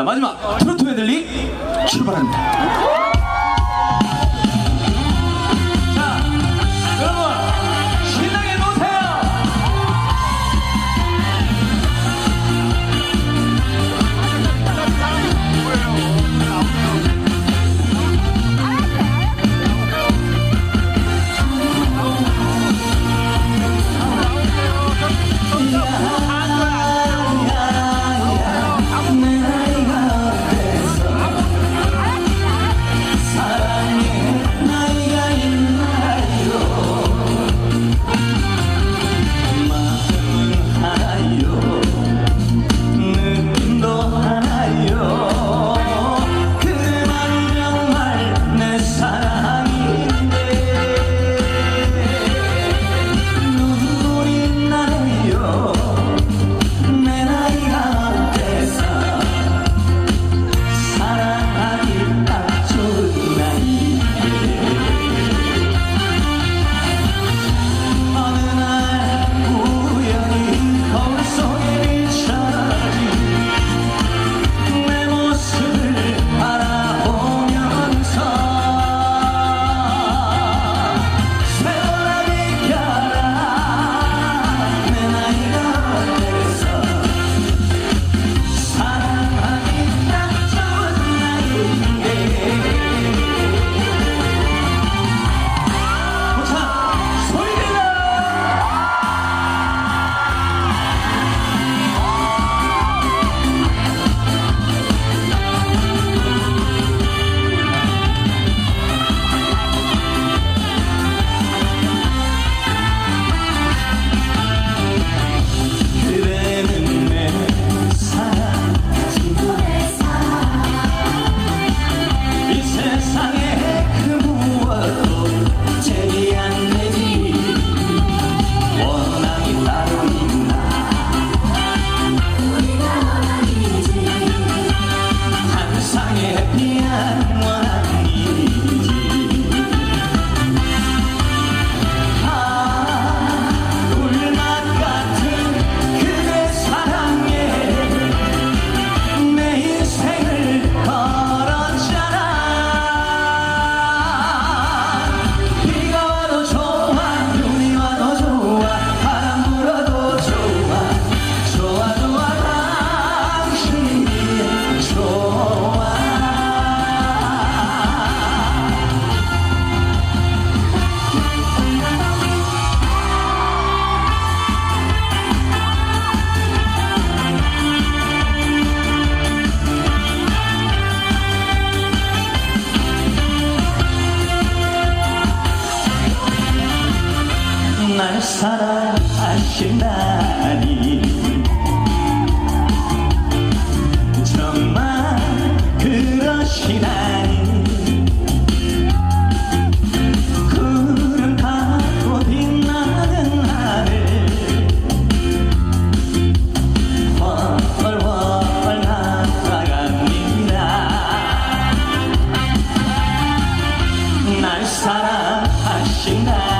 마지막 트로트 메들리 출발합니다. 爱你 사랑하시나니 정말 그러시나니? 구름 타고 빛나는 하늘 월월월 날아갑니다. 날 사랑하신다